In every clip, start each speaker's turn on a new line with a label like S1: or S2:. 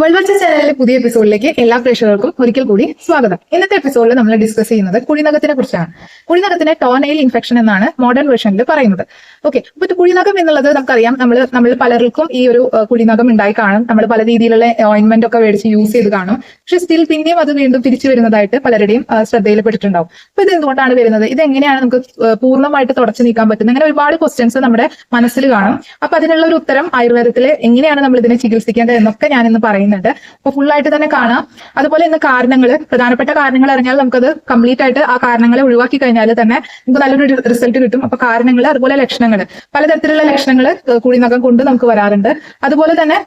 S1: World ചാനലിലെ പുതിയ എപ്പിസോഡിലേക്ക് എല്ലാ പ്രേക്ഷകർക്കും ഒരിക്കൽ കൂടി സ്വാഗതം. ഇന്നത്തെ എപ്പിസോഡിൽ നമ്മൾ ഡിസ്കസ് ചെയ്യുന്നത് കുഴിനകത്തിനെ കുറിച്ചാണ്. കുഴിനഖത്തിനെ ടോണൈൽ ഇൻഫെക്ഷൻ എന്നാണ് മോഡേൺ വേർഷനിൽ പറയുന്നത്. ഓക്കെ അപ്പൊ കുഴിനകം എന്നുള്ളത് നമുക്കറിയാം. നമ്മൾ നമ്മൾ പലർക്കും ഈ ഒരു കുഴിനകം ഉണ്ടായി കാണും. നമ്മൾ പല രീതിയിലുള്ള ഓയിൻമെന്റ് ഒക്കെ മേടിച്ച് യൂസ് ചെയ്ത് കാണും. പക്ഷെ സ്റ്റിൽ പിന്നെയും അത് വീണ്ടും തിരിച്ചു വരുന്നതായിട്ട് പലരുടെയും ശ്രദ്ധയിൽപ്പെട്ടിട്ടുണ്ടാവും. അപ്പൊ ഇത് എന്തുകൊണ്ടാണ് വരുന്നത്? ഇത് എങ്ങനെയാണ് നമുക്ക് പൂർണമായിട്ട് തുടച്ചു നീക്കാൻ പറ്റുന്നത്? അങ്ങനെ ഒരുപാട് ക്വസ്റ്റ്യൻസ് നമ്മുടെ മനസ്സിൽ കാണും. അപ്പൊ അതിനുള്ള ഒരു ഉത്തരം ആയുർവേദത്തിൽ എങ്ങനെയാണ് നമ്മൾ ഇതിനെ ചികിത്സിക്കേണ്ടത് എന്നൊക്കെ ഞാൻ ഇന്ന് പറയുന്നുണ്ട്. അപ്പൊ ഫുൾ ആയിട്ട് തന്നെ കാണാം. അതുപോലെ ഇന്ന് കാരണങ്ങൾ പ്രധാനപ്പെട്ട കാരണങ്ങൾ അറിഞ്ഞാൽ നമുക്കത് കംപ്ലീറ്റ് ആയിട്ട് ആ കാരണങ്ങളെ ഒഴിവാക്കി കഴിഞ്ഞാൽ തന്നെ നമുക്ക് നല്ലൊരു റിസൾട്ട് കിട്ടും. അപ്പൊ കാരണങ്ങൾ അതുപോലെ ലക്ഷണങ്ങൾ പലതരത്തിലുള്ള ലക്ഷണങ്ങൾ കുഴിനകം കൊണ്ട് നമുക്ക് വരാറുണ്ട്. അതുപോലെ തന്നെ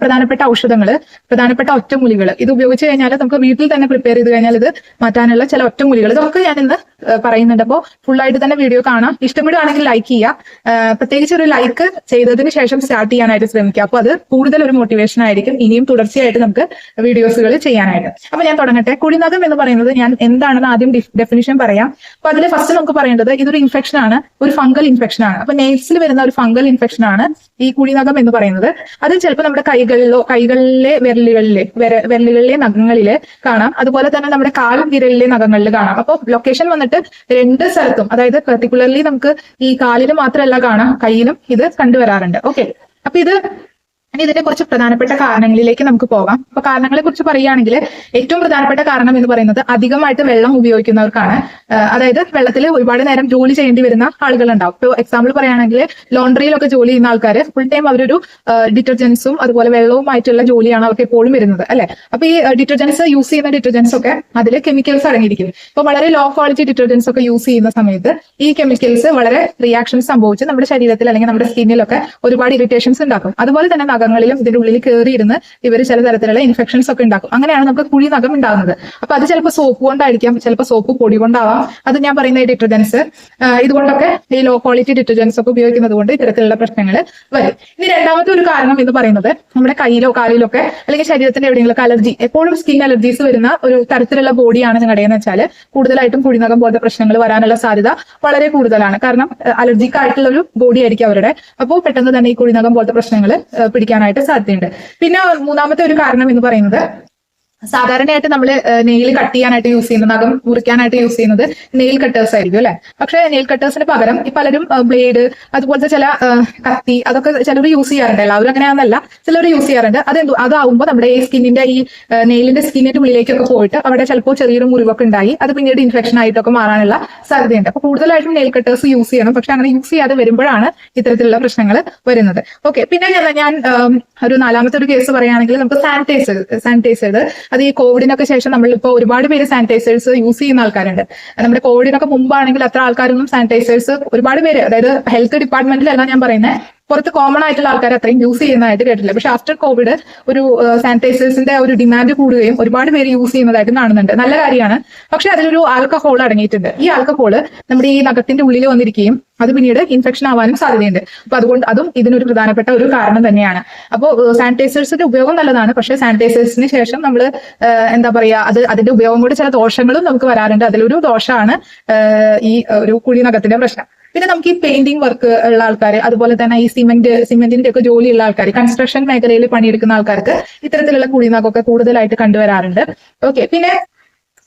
S1: പ്രധാനപ്പെട്ട ഔഷധങ്ങൾ പ്രധാനപ്പെട്ട ഒറ്റമൂലികൾ ഇത് ഉപയോഗിച്ച് കഴിഞ്ഞാൽ നമുക്ക് വീട്ടിൽ തന്നെ പ്രിപ്പയർ ചെയ്ത് കഴിഞ്ഞാൽ ഇത് മാറ്റാനുള്ള ചില ഒറ്റമൂലികൾ ഇതൊക്കെ ഞാൻ ഇന്ന് പറയുന്നുണ്ട്. അപ്പോൾ ഫുൾ ആയിട്ട് തന്നെ വീഡിയോ കാണാം. ഇഷ്ടപ്പെടുകയാണെങ്കിൽ ലൈക്ക് ചെയ്യുക. പ്രത്യേകിച്ച് ഒരു ലൈക്ക് ചെയ്തതിന് ശേഷം സ്റ്റാർട്ട് ചെയ്യാനായിട്ട് ശ്രമിക്കുക. അപ്പോൾ അത് കൂടുതൽ ഒരു മോട്ടിവേഷൻ ആയിരിക്കും. ഇനിയും തുടർച്ചയായിട്ട് നമുക്ക് വീഡിയോസുകൾ ചെയ്യാനായിട്ട്. അപ്പൊ ഞാൻ തുടങ്ങട്ടെ. കുഴിനകം എന്ന് പറയുന്നത് ഞാൻ എന്താണെന്ന് ആദ്യം ഡെഫിനിഷൻ പറയാം. അപ്പൊ അതിൽ ഫസ്റ്റ് നമുക്ക് പറയേണ്ടത് ഇതൊരു ഇൻഫെക്ഷൻ ആണ്. ഒരു ഫംഗൽ ഇൻഫെക്ഷൻ ആണ്. അപ്പൊ നെയിൽസിൽ വരുന്ന ഒരു ഫംഗൽ ഇൻഫെക്ഷൻ ആണ്. ഈ കുഴിനഖം എന്ന് പറയുന്നത്. അത് ചിലപ്പോൾ നമ്മുടെ കൈകളിലോ കൈകളിലെ വിരലുകളിലെ വിര- വിരലുകളിലെ നഖങ്ങളിലെ കാണാം. അതുപോലെ തന്നെ നമ്മുടെ കാലും വിരലിലെ നഖങ്ങളിൽ കാണാം. അപ്പോൾ ലൊക്കേഷൻ വന്നിട്ട് രണ്ട് സ്ഥലത്തും അതായത് പെർട്ടിക്കുലർലി നമുക്ക് ഈ കാലിൽ മാത്രമല്ല കാണാം കയ്യിലും ഇത് കണ്ടുവരാറുണ്ട്. ഓക്കെ അപ്പൊ ഇത് ഇനി ഇതിന്റെ കുറച്ച് പ്രധാനപ്പെട്ട കാരണങ്ങളിലേക്ക് നമുക്ക് പോകാം. അപ്പൊ കാരണങ്ങളെ കുറിച്ച് പറയുകയാണെങ്കിൽ ഏറ്റവും പ്രധാനപ്പെട്ട കാരണം എന്ന് പറയുന്നത് അധികമായിട്ട് വെള്ളം ഉപയോഗിക്കുന്നവർക്കാണ്. അതായത് വെള്ളത്തിൽ ഒരുപാട് നേരം ജോലി ചെയ്യേണ്ടി വരുന്ന ആളുകൾ ഉണ്ടാവും ഇപ്പോൾ എക്സാമ്പിൾ പറയുകയാണെങ്കിൽ ലോണ്ടറിയിലൊക്കെ ജോലി ചെയ്യുന്ന ആൾക്കാർ ഫുൾ ടൈം അവരൊരു ഡിറ്റർജൻസും അതുപോലെ വെള്ളവുമായിട്ടുള്ള ജോലിയാണ് അവർക്ക് എപ്പോഴും വരുന്നത് അല്ലെ? അപ്പൊ ഈ ഡിറ്റർജൻസ് യൂസ് ചെയ്യുന്ന ഡിറ്റർജൻസ് ഒക്കെ അതിൽ കെമിക്കൽസ് അടങ്ങിയിരിക്കും. ഇപ്പൊ വളരെ ലോ ക്വാളിറ്റി ഡിറ്റർജൻസ് ഒക്കെ യൂസ് ചെയ്യുന്ന സമയത്ത് ഈ കെമിക്കൽസ് വളരെ റിയാക്ഷൻസ് സംഭവിച്ച് നമ്മുടെ ശരീരത്തിൽ അല്ലെങ്കിൽ നമ്മുടെ സ്കിന്നിലൊക്കെ ഒരുപാട് ഇറിറ്റേഷൻസ് ഉണ്ടാക്കും. അതുപോലെ തന്നെ നഖങ്ങളിലും ഇതിന്റെ ഉള്ളിൽ കയറിയിരുന്ന് ഇവർ ചില തരത്തിലുള്ള ഇൻഫെക്ഷൻസ് ഒക്കെ ഉണ്ടാക്കും. അങ്ങനെയാണ് നമുക്ക് കുഴി നഖം ഉണ്ടാകുന്നത്. അപ്പൊ അത് ചിലപ്പോൾ സോപ്പ് കൊണ്ടായിരിക്കാം ചിലപ്പോൾ സോപ്പ് പൊടി കൊണ്ടാവാം. അത് ഞാൻ പറയുന്ന ഡിറ്റർജൻസ് ഇതുകൊണ്ടൊക്കെ ഈ ലോ ക്വാളിറ്റി ഡിറ്റർജൻസ് ഒക്കെ ഉപയോഗിക്കുന്നത് കൊണ്ട് ഇത്തരത്തിലുള്ള പ്രശ്നങ്ങൾ വരും. ഇനി രണ്ടാമത്തെ ഒരു കാരണം എന്ന് പറയുന്നത് നമ്മുടെ കയ്യിലോ കാലിലോ ഒക്കെ അല്ലെങ്കിൽ ശരീരത്തിന്റെ എവിടെയെങ്കിലും അലർജി എപ്പോഴും സ്കിൻ അലർജീസ് വരുന്ന ഒരു തരത്തിലുള്ള ബോഡിയാണ് നിങ്ങളുടെ എന്ന് വെച്ചാൽ കൂടുതലായിട്ടും കുഴിനകം പോലത്തെ പ്രശ്നങ്ങൾ വരാനുള്ള സാധ്യത വളരെ കൂടുതലാണ്. കാരണം അലർജിക്കായിട്ടുള്ള ഒരു ബോഡി ആയിരിക്കും അവരുടെ. അപ്പോൾ പെട്ടെന്ന് തന്നെ ഈ കുഴിനകം പോലത്തെ പ്രശ്നങ്ങൾ പിടിക്കാനായിട്ട് സാധ്യതയുണ്ട്. പിന്നെ മൂന്നാമത്തെ ഒരു കാരണം എന്ന് പറയുന്നത് സാധാരണയായിട്ട് നമ്മൾ നെയിൽ കട്ട് ചെയ്യാനായിട്ട് യൂസ് ചെയ്യുന്നത് നഖം മുറിക്കാനായിട്ട് യൂസ് ചെയ്യുന്നത് നെയിൽ കട്ടേഴ്സ് ആയിരിക്കും അല്ലെ? പക്ഷെ നെയിൽ കട്ടേഴ്സിന് പകരം പലരും ബ്ലേഡ് അതുപോലത്തെ ചില കത്തി അതൊക്കെ ചിലർ യൂസ് ചെയ്യാറുണ്ട്. എല്ലാവരും അങ്ങനെയാണെന്നല്ല ചിലർ യൂസ് ചെയ്യാറുണ്ട്. അത് അതാവുമ്പോൾ നമ്മുടെ ഈ സ്കിന്നിന്റെ ഈ നെയിലിന്റെ സ്കിന്നിന്റെ ഉള്ളിലേക്കൊക്കെ പോയിട്ട് അവിടെ ചിലപ്പോൾ ചെറിയൊരു മുറിവൊക്കെ ഉണ്ടായി. അത് പിന്നീട് ഇൻഫെക്ഷൻ ആയിട്ടൊക്കെ മാറാനുള്ള സാധ്യതയുണ്ട്. അപ്പൊ കൂടുതലായിട്ടും നെയിൽ കട്ടേഴ്സ് യൂസ് ചെയ്യണം. പക്ഷെ അങ്ങനെ യൂസ് ചെയ്യാതെ വരുമ്പോഴാണ് ഇത്തരത്തിലുള്ള പ്രശ്നങ്ങൾ വരുന്നത്. ഓക്കെ പിന്നെ ഞാൻ ഞാൻ ഒരു നാലാമത്തെ ഒരു കേസ് പറയുകയാണെങ്കിൽ നമുക്ക് സാനിറ്റൈസർ സാനിറ്റൈസർ അത് ഈ കോവിഡിനൊക്കെ ശേഷം നമ്മളിപ്പോൾ ഒരുപാട് പേര് സാനിറ്റൈസേഴ്സ് യൂസ് ചെയ്യുന്ന ആൾക്കാരുണ്ട്. നമ്മുടെ കോവിഡിനൊക്കെ മുമ്പാണെങ്കിൽ അത്ര ആൾക്കാരൊന്നും സാനിറ്റൈസേഴ്സ് ഒരുപാട് പേര് അതായത് ഹെൽത്ത് ഡിപ്പാർട്ട്മെന്റിലല്ല ഞാൻ പറയുന്നത് പുറത്ത് കോമൺ ആയിട്ടുള്ള ആൾക്കാർ അത്രയും യൂസ് ചെയ്യുന്നതായിട്ട് കേട്ടില്ല പക്ഷെ ആഫ്റ്റർ കോവിഡ് ഒരു സാനിറ്റൈസേഴ്സിന്റെ ഒരു ഡിമാൻഡ് കൂടുകയും ഒരുപാട് പേര് യൂസ് ചെയ്യുന്നതായിട്ട് കാണുന്നുണ്ട്. നല്ല കാര്യമാണ്. പക്ഷെ അതിലൊരു ആൽക്കഹോൾ അടങ്ങിയിട്ടുണ്ട്. ഈ ആൽക്കഹോൾ നമ്മുടെ ഈ നഖത്തിന്റെ ഉള്ളിൽ വന്നിരിക്കുകയും അത് പിന്നീട് ഇൻഫെക്ഷൻ ആവാനും സാധ്യതയുണ്ട്. അപ്പൊ അതുകൊണ്ട് അതും ഇതിനൊരു പ്രധാനപ്പെട്ട ഒരു കാരണം തന്നെയാണ്. അപ്പോൾ സാനിറ്റൈസേഴ്സിന്റെ ഉപയോഗം നല്ലതാണ്. പക്ഷെ സാനിറ്റൈസേഴ്സിന് ശേഷം നമ്മൾ എന്താ പറയാ അത് അതിന്റെ ഉപയോഗം കൂടി ചില ദോഷങ്ങളും നമുക്ക് വരാറുണ്ട്. അതിലൊരു ദോഷമാണ് ഈ ഒരു കുഴിനഖത്തിന്റെ പ്രശ്നം. പിന്നെ നമുക്ക് ഈ പെയിന്റിംഗ് വർക്ക് ഉള്ള ആൾക്കാർ അതുപോലെ തന്നെ ഈ സിമെന്റ് സിമെന്റിന്റെ ഒക്കെ ജോലിയുള്ള ആൾക്കാർ കൺസ്ട്രക്ഷൻ മേഖലയിൽ പണിയെടുക്കുന്ന ആൾക്കാർക്ക് ഇത്തരത്തിലുള്ള കുളിനാക്കൊക്കെ കൂടുതലായിട്ട് കണ്ടുവരാറുണ്ട്. ഓക്കെ പിന്നെ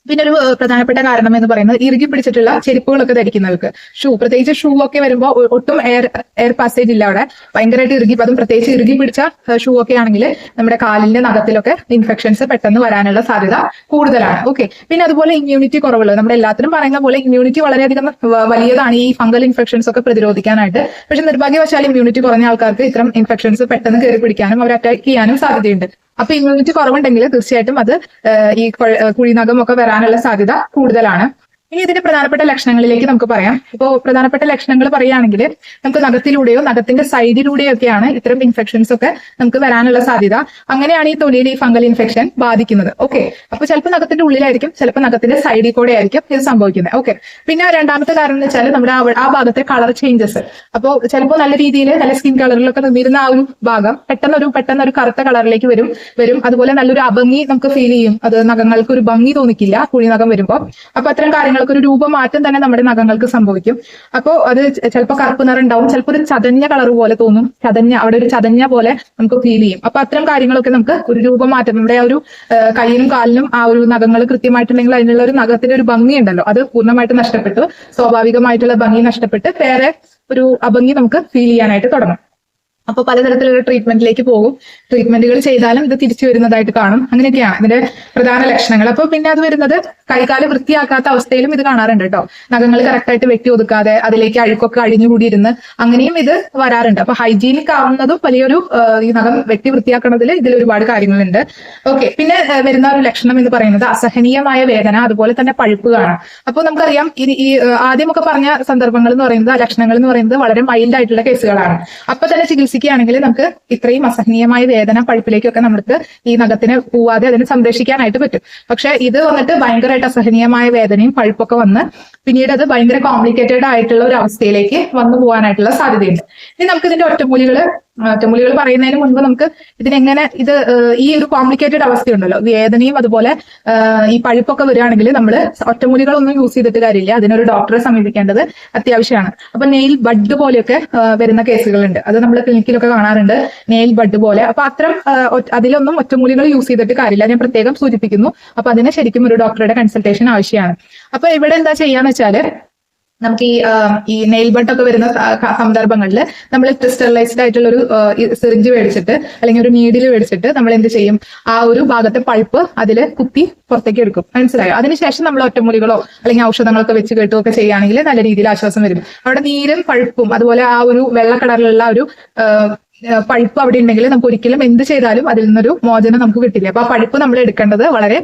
S1: പിന്നെ ഒരു പ്രധാനപ്പെട്ട കാരണം എന്ന് പറയുന്നത് ഇറുകി പിടിച്ചിട്ടുള്ള ചെരുപ്പുകളൊക്കെ ധരിക്കുന്നവർക്ക്. ഷൂ പ്രത്യേകിച്ച് ഷൂ ഒക്കെ വരുമ്പോൾ ഒട്ടും എയർ എയർ പാസേജ് ഇല്ല അവിടെ. ഭയങ്കരമായിട്ട് ഇറുകി അതും പ്രത്യേകിച്ച് ഇറുകി പിടിച്ച ഷൂ ഒക്കെ ആണെങ്കിൽ നമ്മുടെ കാലിന്റെ നഖത്തിലൊക്കെ ഇൻഫെക്ഷൻസ് പെട്ടെന്ന് വരാനുള്ള സാധ്യത കൂടുതലാണ്. ഓക്കെ പിന്നെ അതുപോലെ ഇമ്മ്യൂണിറ്റി കുറവുള്ളത് നമ്മുടെ എല്ലാത്തിനും പറയുന്ന പോലെ ഇമ്മ്യൂണിറ്റി വളരെയധികം വലിയതാണ് ഈ ഫംഗൽ ഇൻഫെക്ഷൻസ് ഒക്കെ പ്രതിരോധിക്കാനായിട്ട്. പക്ഷെ നിർഭാഗ്യവശാൽ ഇമ്മ്യൂണിറ്റി കുറഞ്ഞ ആൾക്കാർക്ക് ഇത്തരം ഇൻഫെക്ഷൻസ് പെട്ടെന്ന് കയറി പിടിക്കാനും അവർ അറ്റാക്ക് ചെയ്യാനും സാധ്യതയുണ്ട്. അപ്പൊ ഇമ്മ്യൂണിറ്റി കുറവുണ്ടെങ്കിൽ തീർച്ചയായിട്ടും അത് ഈ കുഴിനകമൊക്കെ വരാനുള്ള സാധ്യത കൂടുതലാണ്. ഇനി ഇതിന്റെ പ്രധാനപ്പെട്ട ലക്ഷണങ്ങളിലേക്ക് നമുക്ക് പറയാം. ഇപ്പോൾ പ്രധാനപ്പെട്ട ലക്ഷണങ്ങൾ പറയുകയാണെങ്കിൽ നമുക്ക് നഖത്തിലൂടെയോ നഖത്തിന്റെ സൈഡിലൂടെയോ ഒക്കെയാണ് ഇത്തരം ഇൻഫെക്ഷൻസ് ഒക്കെ നമുക്ക് വരാനുള്ള സാധ്യത. അങ്ങനെയാണ് ഈ തൊലിയിൽ ഈ ഫംഗൽ ഇൻഫെക്ഷൻ ബാധിക്കുന്നത്. ഓക്കെ അപ്പൊ ചിലപ്പോൾ നഖത്തിന്റെ ഉള്ളിലായിരിക്കും ചിലപ്പോൾ നഖത്തിന്റെ സൈഡിൽ കൂടെ ആയിരിക്കും ഇത് സംഭവിക്കുന്നത്. ഓക്കെ പിന്നെ രണ്ടാമത്തെ കാരണം എന്ന് വെച്ചാൽ നമ്മുടെ ആ- ഭാഗത്തെ കളർ ചേഞ്ചസ് അപ്പോൾ ചിലപ്പോൾ നല്ല രീതിയിൽ നല്ല സ്കിൻ കളറിലൊക്കെ നിന്നിരുന്ന ആ ഒരു ഭാഗം പെട്ടെന്ന് ഒരു പെട്ടെന്ന് ഒരു കറുത്ത കളറിലേക്ക് വരും വരും. അതുപോലെ നല്ലൊരു അഭംഗി നമുക്ക് ഫീൽ ചെയ്യും. അത് നഖങ്ങൾക്ക് ഒരു ഭംഗി തോന്നിക്കില്ല കുഴിനഖം വരുമ്പോൾ അപ്പൊ അത്തരം കാര്യങ്ങൾ നഖങ്ങൾക്ക് ഒരു രൂപമാറ്റം തന്നെ നമ്മുടെ നഖങ്ങൾക്ക് സംഭവിക്കും. അപ്പോൾ അത് ചിലപ്പോൾ കറുപ്പ് നിറം ഉണ്ടാവും ചിലപ്പോൾ ഒരു ചതഞ്ഞ കളർ പോലെ തോന്നും. ചതഞ്ഞ അവിടെ ഒരു ചതഞ്ഞ പോലെ നമുക്ക് ഫീൽ ചെയ്യും. അപ്പൊ അത്തരം കാര്യങ്ങളൊക്കെ നമുക്ക് ഒരു രൂപമാറ്റം നമ്മുടെ ആ ഒരു കയ്യിലും കാലിലും ആ ഒരു നഖങ്ങൾ കൃത്യമായിട്ടുണ്ടെങ്കിൽ അതിനുള്ള ഒരു നഖത്തിന്റെ ഒരു ഭംഗി ഉണ്ടല്ലോ. അത് പൂർണമായിട്ട് നഷ്ടപ്പെട്ടു. സ്വാഭാവികമായിട്ടുള്ള ഭംഗി നഷ്ടപ്പെട്ട് വേറെ ഒരു അഭംഗി നമുക്ക് ഫീൽ ചെയ്യാനായിട്ട് തുടങ്ങും. അപ്പൊ പലതരത്തിലുള്ള ട്രീറ്റ്മെന്റിലേക്ക് പോകും. ട്രീറ്റ്മെന്റുകൾ ചെയ്താലും ഇത് തിരിച്ചു വരുന്നതായിട്ട് കാണും. അങ്ങനെയൊക്കെയാണ് ഇതിന്റെ പ്രധാന ലക്ഷണങ്ങൾ. അപ്പൊ പിന്നെ അത് വരുന്നത് കൈകാൽ വൃത്തിയാക്കാത്ത അവസ്ഥയിലും ഇത് കാണാറുണ്ട് കേട്ടോ. നഖങ്ങൾ കറക്റ്റായിട്ട് വെട്ടി ഒതുക്കാതെ അതിലേക്ക് അഴുക്കൊക്കെ അഴിഞ്ഞുകൂടിയിരുന്ന് അങ്ങനെയും ഇത് വരാറുണ്ട്. അപ്പൊ ഹൈജീനിക് ആവുന്നതും വലിയൊരു ഈ നഖം വെട്ടി വൃത്തിയാക്കുന്നതിൽ ഇതിൽ ഒരുപാട് കാര്യങ്ങളുണ്ട്. ഓക്കെ പിന്നെ വരുന്ന ഒരു ലക്ഷണം എന്ന് പറയുന്നത് അസഹനീയമായ വേദന അതുപോലെ തന്നെ പഴുപ്പ് കാണാം. അപ്പോൾ നമുക്കറിയാം ഈ ആദ്യമൊക്കെ പറഞ്ഞ സന്ദർഭങ്ങൾ എന്ന് പറയുന്നത് ലക്ഷണങ്ങൾ എന്ന് പറയുന്നത് വളരെ മൈൽഡ് ആയിട്ടുള്ള കേസുകളാണ്. അപ്പൊ തന്നെ ചികിത്സിക്കുകയാണെങ്കിൽ നമുക്ക് ഇത്രയും അസഹനീയമായ വേദന പഴുപ്പിലേക്കൊക്കെ നമുക്ക് ഈ നഖത്തിന് പോവാതെ അതിനെ സംരക്ഷിക്കാനായിട്ട് പറ്റും. പക്ഷെ ഇത് വന്നിട്ട് ഭയങ്കരമായിട്ട് അസഹനീയമായ വേദനയും പഴുപ്പൊക്കെ വന്ന് പിന്നീട് അത് ഭയങ്കര കോംപ്ലിക്കേറ്റഡ് ആയിട്ടുള്ള ഒരു അവസ്ഥയിലേക്ക് വന്നു പോകാനായിട്ടുള്ള സാധ്യതയുണ്ട്. ഇനി നമുക്ക് ഇതിന്റെ ഒറ്റമൂലികൾ ഒറ്റമൂലികൾ പറയുന്നതിന് മുൻപ് നമുക്ക് ഇതിനെങ്ങനെ ഇത് ഈ ഒരു കോംപ്ലിക്കേറ്റഡ് അവസ്ഥയുണ്ടല്ലോ. വേദനയും അതുപോലെ ഈ പഴുപ്പൊക്കെ വരികയാണെങ്കിൽ നമ്മൾ ഒറ്റമൂലികളൊന്നും യൂസ് ചെയ്തിട്ട് കാര്യമില്ല. അതിനൊരു ഡോക്ടറെ സമീപിക്കേണ്ടത് അത്യാവശ്യമാണ്. അപ്പൊ നെയിൽ ബഡ് പോലെയൊക്കെ വരുന്ന കേസുകളുണ്ട്. അത് നമ്മൾ ക്ലിനിക്കിലൊക്കെ കാണാറുണ്ട്. നെയിൽ ബഡ് പോലെ. അപ്പൊ അത്തരം അതിലൊന്നും ഒറ്റമൂലികൾ യൂസ് ചെയ്തിട്ട് കാര്യമില്ല. ഞാൻ പ്രത്യേകം സൂചിപ്പിക്കുന്നു. അപ്പൊ അതിന് ശരിക്കും ഒരു ഡോക്ടറുടെ കൺസൾട്ടേഷൻ ആവശ്യമാണ്. അപ്പൊ ഇവിടെ എന്താ ചെയ്യാന്ന് വെച്ചാൽ നമുക്ക് ഈ ഈ നെയിൽ ബട്ട് ഒക്കെ വരുന്ന സന്ദർഭങ്ങളിൽ നമ്മൾ ക്രിസ്റ്റലൈസ്ഡ് ആയിട്ടുള്ള ഒരു സിറിഞ്ച് മേടിച്ചിട്ട് അല്ലെങ്കിൽ ഒരു നീഡിൽ മേടിച്ചിട്ട് നമ്മൾ എന്ത് ചെയ്യും? ആ ഒരു ഭാഗത്തെ പൾപ്പ് അതിൽ കുത്തി പുറത്തേക്ക് എടുക്കും. മനസ്സിലായോ? അതിനുശേഷം നമ്മൾ ഒറ്റമൂലികളോ അല്ലെങ്കിൽ ഔഷധങ്ങളൊക്കെ വെച്ച് കെട്ടുകയൊക്കെ ചെയ്യുകയാണെങ്കിൽ നല്ല രീതിയിൽ ആശ്വാസം വരും. അവിടെ നീരും പഴുപ്പും അതുപോലെ ആ ഒരു വെള്ള കളറിലുള്ള ഒരു പഴുപ്പ് അവിടെ ഉണ്ടെങ്കിൽ നമുക്ക് ഒരിക്കലും എന്ത് ചെയ്താലും അതിൽ നിന്നൊരു മോചനം നമുക്ക് കിട്ടില്ല. അപ്പൊ ആ പഴുപ്പ് നമ്മൾ എടുക്കേണ്ടത് വളരെ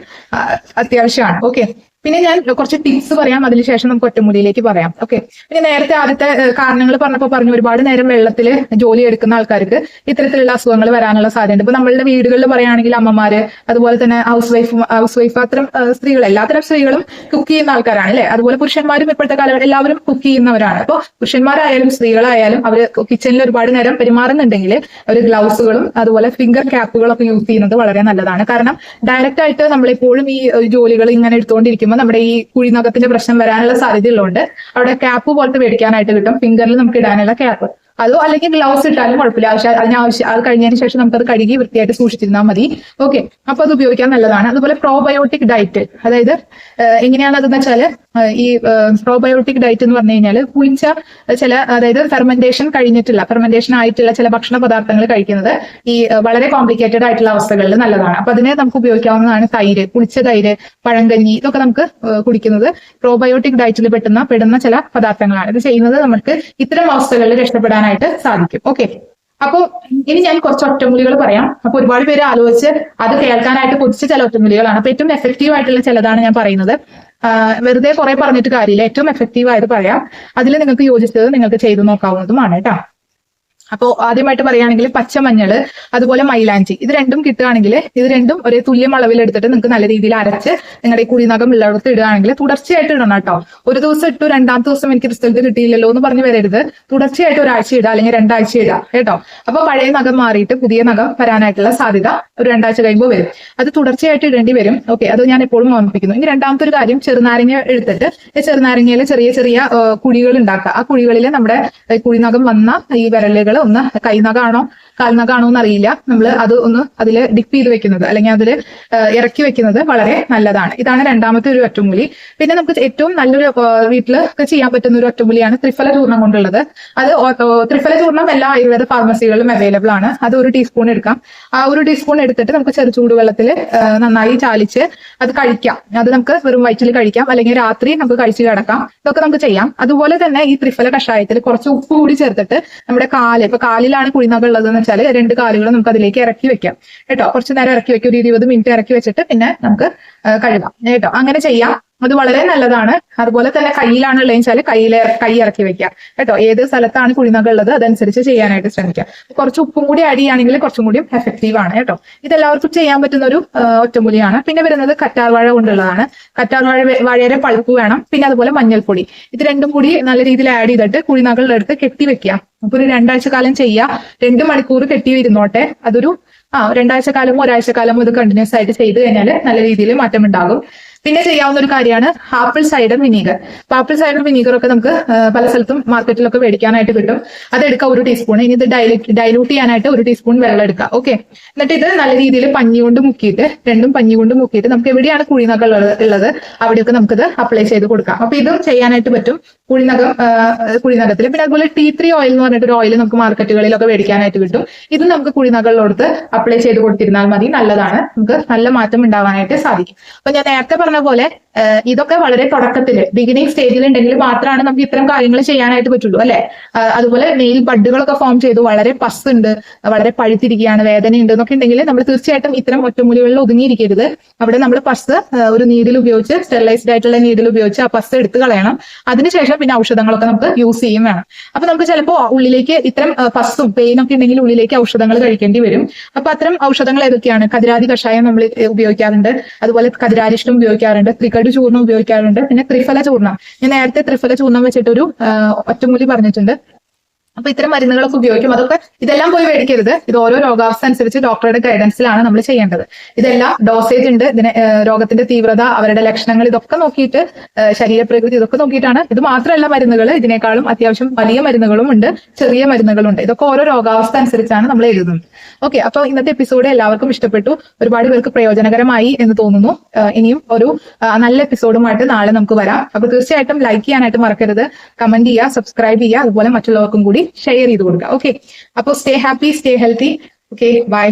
S1: അത്യാവശ്യമാണ്. ഓക്കെ പിന്നെ ഞാൻ കുറച്ച് ടിപ്സ് പറയാം. അതിനുശേഷം നമുക്ക് ഒറ്റമൂലിയിലേക്ക് പറയാം. ഓക്കെ പിന്നെ നേരത്തെ ആദ്യത്തെ കാരണങ്ങൾ പറഞ്ഞപ്പോൾ പറഞ്ഞു ഒരുപാട് നേരം വെള്ളത്തിൽ ജോലി എടുക്കുന്ന ആൾക്കാർക്ക് ഇത്തരത്തിലുള്ള അസുഖങ്ങൾ വരാനുള്ള സാധ്യതയുണ്ട്. ഇപ്പൊ നമ്മളുടെ വീടുകളിൽ പറയുകയാണെങ്കിൽ അമ്മമാര് അതുപോലെ തന്നെ ഹൗസ് വൈഫ് ഹൗസ് വൈഫ് അത്തരം സ്ത്രീകൾ എല്ലാത്തരം സ്ത്രീകളും കുക്ക് ചെയ്യുന്ന ആൾക്കാരാണ് അല്ലെ? അതുപോലെ പുരുഷന്മാരും ഇപ്പോഴത്തെ കാലഘട്ടം എല്ലാവരും കുക്ക് ചെയ്യുന്നവരാണ്. അപ്പോൾ പുരുഷന്മാരായാലും സ്ത്രീകളായാലും അവർ കിച്ചണിൽ ഒരുപാട് നേരം പെരുമാറുന്നുണ്ടെങ്കിൽ അവർ ഗ്ലൗസുകളും അതുപോലെ ഫിംഗർ ക്യാപ്പുകളൊക്കെ യൂസ് ചെയ്യുന്നത് വളരെ നല്ലതാണ്. കാരണം ഡയറക്റ്റ് ആയിട്ട് നമ്മളെപ്പോഴും ഈ ജോലികൾ ഇങ്ങനെ എടുത്തുകൊണ്ടിരിക്കുമ്പോൾ നമ്മുടെ ഈ കുഴിനകത്തിന്റെ പ്രശ്നം വരാനുള്ള സാധ്യതയുള്ളതുകൊണ്ട് അവിടെ ക്യാപ്പ് പോലത്തെ മേടിക്കാനായിട്ട് കിട്ടും. ഫിംഗറിൽ നമുക്ക് ഇടാനുള്ള ക്യാപ്പ് അതോ അല്ലെങ്കിൽ ഗ്ലൗസ് ഇട്ടാലും കുഴപ്പമില്ല. ആവശ്യം അതിനാവശ്യം അത് കഴിഞ്ഞതിന് ശേഷം നമുക്ക് അത് കഴുകി വൃത്തിയായിട്ട് സൂക്ഷിച്ചിരുന്നാൽ മതി. ഓക്കെ അപ്പൊ അത് ഉപയോഗിക്കാൻ നല്ലതാണ്. അതുപോലെ പ്രോബയോട്ടിക് ഡയറ്റ് അതായത് എങ്ങനെയാണ് അതെന്ന് വെച്ചാൽ ഏഹ്, ഈ പ്രോബയോട്ടിക് ഡയറ്റ് എന്ന് പറഞ്ഞു കഴിഞ്ഞാൽ പുളിച്ച ചില അതായത് ഫെർമെന്റേഷൻ കഴിഞ്ഞിട്ടില്ല ഫെർമെന്റേഷൻ ആയിട്ടുള്ള ചില ഭക്ഷണ പദാർത്ഥങ്ങൾ കഴിക്കുന്നത് ഈ വളരെ കോംപ്ലിക്കേറ്റഡ് ആയിട്ടുള്ള അവസ്ഥകളിൽ നല്ലതാണ്. അപ്പൊ അതിനെ നമുക്ക് ഉപയോഗിക്കാവുന്നതാണ് തൈര് പുളിച്ച തൈര് പഴങ്കഞ്ഞി ഇതൊക്കെ നമുക്ക് കുടിക്കുന്നത്. പ്രോബയോട്ടിക് ഡയറ്റിൽ പെട്ടുന്ന പെടുന്ന ചില പദാർത്ഥങ്ങളാണ്. ഇത് ചെയ്യുന്നത് നമുക്ക് ഇത്തരം അവസ്ഥകളിൽ രക്ഷപ്പെടാനായിട്ട് സാധിക്കും. ഓക്കെ അപ്പൊ ഇനി ഞാൻ കുറച്ച് ഒറ്റമൂലികൾ പറയാം. അപ്പൊ ഒരുപാട് പേര് ആലോചിച്ച് അത് കേൾക്കാനായിട്ട് കൊതിച്ച ചില ഒറ്റമൂലികളാണ് അപ്പൊ ഏറ്റവും എഫക്റ്റീവ് ആയിട്ടുള്ള ചിലതാണ് ഞാൻ പറയുന്നത്. വെറുതെ കുറെ പറഞ്ഞിട്ട് കാര്യമില്ല. ഏറ്റവും എഫക്റ്റീവ് ആയത് പറയാം. അതിൽ നിങ്ങൾക്ക് യോജിച്ചത് നിങ്ങൾക്ക് ചെയ്തു നോക്കാവുന്നതുമാണ് കേട്ടോ. അപ്പോൾ ആദ്യമായിട്ട് പറയുകയാണെങ്കിൽ പച്ചമഞ്ഞൾ അതുപോലെ മൈലാഞ്ചി. ഇത് രണ്ടും കിട്ടുകയാണെങ്കിൽ ഇത് രണ്ടും ഒരേ തുല്യം അളവിൽ എടുത്തിട്ട് നിങ്ങൾക്ക് നല്ല രീതിയിൽ അരച്ച് നിങ്ങളുടെ ഈ കുടിനകം ഉള്ളിടത്ത് ഇടുകയാണെങ്കിൽ തുടർച്ചയായിട്ട് ഇടണം കേട്ടോ. ഒരു ദിവസം ഇട്ടു രണ്ടാമത്തെ ദിവസം എനിക്ക് റിസൾട്ട് കിട്ടിയില്ലല്ലോ എന്ന് പറഞ്ഞ് വരരുത്. തുടർച്ചയായിട്ട് ഒരാഴ്ച ഇടുക അല്ലെങ്കിൽ രണ്ടാഴ്ച ഇടുക കേട്ടോ. അപ്പൊ പഴയ നഖം മാറിയിട്ട് പുതിയ നഖം വരാനായിട്ടുള്ള സാധ്യത ഒരു രണ്ടാഴ്ച കഴിയുമ്പോൾ വരും. അത് തുടർച്ചയായിട്ട് ഇടേണ്ടി വരും. ഓക്കെ അത് ഞാൻ എപ്പോഴും ഓർമ്മിപ്പിക്കുന്നു. ഇനി രണ്ടാമത്തെ ഒരു കാര്യം ചെറുനാരങ്ങ എടുത്തിട്ട് ചെറുനാരങ്ങയിൽ ചെറിയ ചെറിയ കുഴികൾ ഉണ്ടാക്കുക. ആ കുഴികളിൽ നമ്മുടെ കുഴിനകം വന്ന ഈ വിരലുകൾ ഒന്ന് കൈനകാണോ കാണുമെന്ന് അറിയില്ല നമ്മൾ അത് ഒന്ന് അതിൽ ഡിപ്പ് ചെയ്ത് വെക്കുന്നത് അല്ലെങ്കിൽ അതിൽ ഇറക്കി വെക്കുന്നത് വളരെ നല്ലതാണ്. ഇതാണ് രണ്ടാമത്തെ ഒരു ഒറ്റമൂലി. പിന്നെ നമുക്ക് ഏറ്റവും നല്ലൊരു വീട്ടിൽ ചെയ്യാൻ പറ്റുന്ന ഒരു ഒറ്റമൂലിയാണ് ത്രിഫല ചൂർണം കൊണ്ടുള്ളത്. അത് ത്രിഫല ചൂർണം എല്ലാ ആയുർവേദ ഫാർമസികളിലും അവൈലബിൾ ആണ്. അത് ഒരു ടീസ്പൂൺ എടുക്കാം. ആ ഒരു ടീസ്പൂൺ എടുത്തിട്ട് നമുക്ക് ചെറു ചൂടുവെള്ളത്തിൽ നന്നായി ചാലിച്ച് അത് കഴിക്കാം. അത് നമുക്ക് വെറും വയറ്റിൽ കഴിക്കാം അല്ലെങ്കിൽ രാത്രി നമുക്ക് കഴിച്ചു കിടക്കാം. ഇതൊക്കെ നമുക്ക് ചെയ്യാം. അതുപോലെ തന്നെ ഈ ത്രിഫല കഷായത്തിൽ കുറച്ച് ഉപ്പ് കൂടി ചേർത്തിട്ട് നമ്മുടെ കാൽ ഇപ്പൊ കാലിലാണ് കുഴിനകളുള്ളത് വെച്ചാൽ രണ്ട് കാലുകളും നമുക്ക് അതിലേക്ക് ഇറക്കി വെക്കാം. കേട്ടോ? കുറച്ച് നേരം ഇറക്കി വെക്കും. ഒരു ഇരുപത് മിനിറ്റ് ഇറക്കി വെച്ചിട്ട് പിന്നെ നമുക്ക് കഴുകാം. കേട്ടോ? അങ്ങനെ ചെയ്യാം. അത് വളരെ നല്ലതാണ്. അതുപോലെ തന്നെ കയ്യിലാണ് ഉള്ളതെന്ന് വെച്ചാൽ കയ്യിലെ കൈ ഇറക്കി വെക്കാം. കേട്ടോ? ഏത് സ്ഥലത്താണ് കുഴിനകം ഉള്ളത് അതനുസരിച്ച് ചെയ്യാനായിട്ട് ശ്രമിക്കാം. കുറച്ച് ഉപ്പും കൂടി ആഡ് ചെയ്യുകയാണെങ്കിൽ കുറച്ചും കൂടി എഫക്റ്റീവ് ആണ്. കേട്ടോ? ഇതെല്ലാവർക്കും ചെയ്യാൻ പറ്റുന്ന ഒരു ഒറ്റമുലിയാണ്. പിന്നെ വരുന്നത് കറ്റാർ വാഴ കൊണ്ടുള്ളതാണ്. കറ്റാർ വാഴ വാഴയുടെ പഴുപ്പ് വേണം. പിന്നെ അതുപോലെ മഞ്ഞൾപ്പൊടി. ഇത് രണ്ടും കൂടി നല്ല രീതിയിൽ ആഡ് ചെയ്തിട്ട് കുഴിനകളിലെടുത്ത് കെട്ടി വെക്കുക അപ്പൊ ഒരു രണ്ടാഴ്ച കാലം ചെയ്യുക രണ്ട് മണിക്കൂർ കെട്ടി ഇരുന്നോട്ടെ അതൊരു ആ രണ്ടാഴ്ച കാലമോ ഒരാഴ്ച കാലമോ ഇത് കണ്ടിന്യൂസ് ആയിട്ട് ചെയ്ത് കഴിഞ്ഞാൽ നല്ല രീതിയിൽ മാറ്റം ഉണ്ടാകും പിന്നെ ചെയ്യാവുന്ന ഒരു കാര്യമാണ് ആപ്പിൾ സൈഡർ വിനീഗർ. അപ്പൊ ആപ്പിൾ സൈഡർ വിനീഗർ ഒക്കെ നമുക്ക് പല സ്ഥലത്തും മാർക്കറ്റിലൊക്കെ മേടിക്കാനായിട്ട് കിട്ടും. അതെടുക്കാം ഒരു ടീസ്പൂൺ ഇനി ഇത് ഡൈലൂട്ട് ചെയ്യാനായിട്ട് ഒരു ടീസ്പൂൺ വെള്ളം എടുക്കുക ഓക്കെ. എന്നിട്ട് ഇത് നല്ല രീതിയിൽ പഞ്ഞി കൊണ്ട് മുക്കിയിട്ട് രണ്ടും പഞ്ഞി കൊണ്ട് മുക്കിയിട്ട് നമുക്ക് എവിടെയാണ് കുഴിനകം ഉള്ളത് അവിടെയൊക്കെ നമുക്കിത് അപ്ലൈ ചെയ്ത് കൊടുക്കാം. അപ്പൊ ഇതും ചെയ്യാനായിട്ട് പറ്റും. കുഴിനകം കുഴിനകത്തിൽ. പിന്നെ അതുപോലെ ടീ ത്രീ ഓയിൽ എന്ന് പറഞ്ഞിട്ട് ഒരു ഓയിൽ നമുക്ക് മാർക്കറ്റുകളിലൊക്കെ മേടിക്കാനായിട്ട് കിട്ടും. ഇത് നമുക്ക് കുഴിനകളിലോടുത്ത് അപ്ലൈ ചെയ്ത് കൊടുത്തിരുന്നാൽ മതി. നല്ലതാണ്. നമുക്ക് നല്ല മാറ്റം ഉണ്ടാവാനായിട്ട് സാധിക്കും. അപ്പൊ ഞാൻ നേരത്തെ പറഞ്ഞ പോലെ ആ, ഇതൊക്കെ വളരെ തുടക്കത്തിൽ ബിഗിനിങ് സ്റ്റേജിൽ ഉണ്ടെങ്കിൽ മാത്രമാണ് നമുക്ക് ഇത്തരം കാര്യങ്ങൾ ചെയ്യാനായിട്ട് പറ്റുള്ളൂ അല്ലെ? അതുപോലെ മെയിൽ ബഡുകളൊക്കെ ഫോം ചെയ്തു വളരെ പസ് ഉണ്ട് വളരെ പഴുത്തിരിക്കുകയാണ് വേദനയുണ്ട് എന്നൊക്കെ ഉണ്ടെങ്കിൽ നമ്മൾ തീർച്ചയായിട്ടും ഇത്തരം ഒറ്റമൂലികളിൽ ഒതുങ്ങിയിരിക്കരുത്. അവിടെ നമ്മൾ പസ് ഒരു നീഡിൽ ഉപയോഗിച്ച് സ്റ്റെറിലൈസ്ഡ് ആയിട്ടുള്ള നീഡിൽ ഉപയോഗിച്ച് ആ പസ് എടുത്തു കളയണം. അതിനുശേഷം പിന്നെ ഔഷധങ്ങളൊക്കെ നമുക്ക് യൂസ് ചെയ്യും വേണം. അപ്പൊ നമുക്ക് ചിലപ്പോൾ ഉള്ളിലേക്ക് ഇത്തരം പസ്സും പെയിൻ ഒക്കെ ഉണ്ടെങ്കിൽ ഉള്ളിലേക്ക് ഔഷധങ്ങൾ കഴിക്കേണ്ടി വരും. അപ്പൊ അത്തരം ഔഷധങ്ങൾ ഏതൊക്കെയാണ്? കതിരാതി കഷായം നമ്മൾ ഉപയോഗിക്കാറുണ്ട്. അതുപോലെ കതിരാരിഷ്ടം ഉപയോഗിക്കാറുണ്ട്. ത്രികടു ചൂർണം ഉപയോഗിക്കാറുണ്ട്. പിന്നെ ത്രിഫല ചൂർണം. ഞാൻ നേരത്തെ ത്രിഫല ചൂർണം വെച്ചിട്ടൊരു ഒറ്റമൂലി പറഞ്ഞിട്ടുണ്ട്. അപ്പൊ ഇത്തരം മരുന്നുകളൊക്കെ ഉപയോഗിക്കും. അതൊക്കെ ഇതെല്ലാം പോയി മേടിക്കരുത്. ഇത് ഓരോ രോഗാവസ്ഥ അനുസരിച്ച് ഡോക്ടറുടെ ഗൈഡൻസിലാണ് നമ്മൾ ചെയ്യേണ്ടത്. ഇതെല്ലാം ഡോസേജ് ഉണ്ട്. ഇതിന് രോഗത്തിന്റെ തീവ്രത അവരുടെ ലക്ഷണങ്ങൾ ഇതൊക്കെ നോക്കിയിട്ട് ശരീരപ്രകൃതി ഇതൊക്കെ നോക്കിയിട്ടാണ്. ഇത് മാത്രമല്ല മരുന്നുകൾ ഇതിനേക്കാളും അത്യാവശ്യം വലിയ മരുന്നുകളും ഉണ്ട്. ചെറിയ മരുന്നുകളും ഉണ്ട്. ഇതൊക്കെ ഓരോ രോഗാവസ്ഥ അനുസരിച്ചാണ് നമ്മൾ എഴുതുന്നത്. ഓക്കെ. അപ്പൊ ഇന്നത്തെ എപ്പിസോഡ് എല്ലാവർക്കും ഇഷ്ടപ്പെട്ടു. ഒരുപാട് പേർക്ക് പ്രയോജനകരമായി എന്ന് തോന്നുന്നു. ഇനിയും ഒരു നല്ല എപ്പിസോഡുമായിട്ട് നാളെ നമുക്ക് വരാം. അപ്പൊ തീർച്ചയായിട്ടും ലൈക്ക് ചെയ്യാനായിട്ട് മറക്കരുത്. കമന്റ് ചെയ്യുക സബ്സ്ക്രൈബ് ചെയ്യുക. അതുപോലെ മറ്റുള്ളവർക്കും കൂടി ഷെയർ ചെയ്ത് കൊടുക്കുക ഓക്കെ അപ്പോൾ stay happy stay healthy okay bye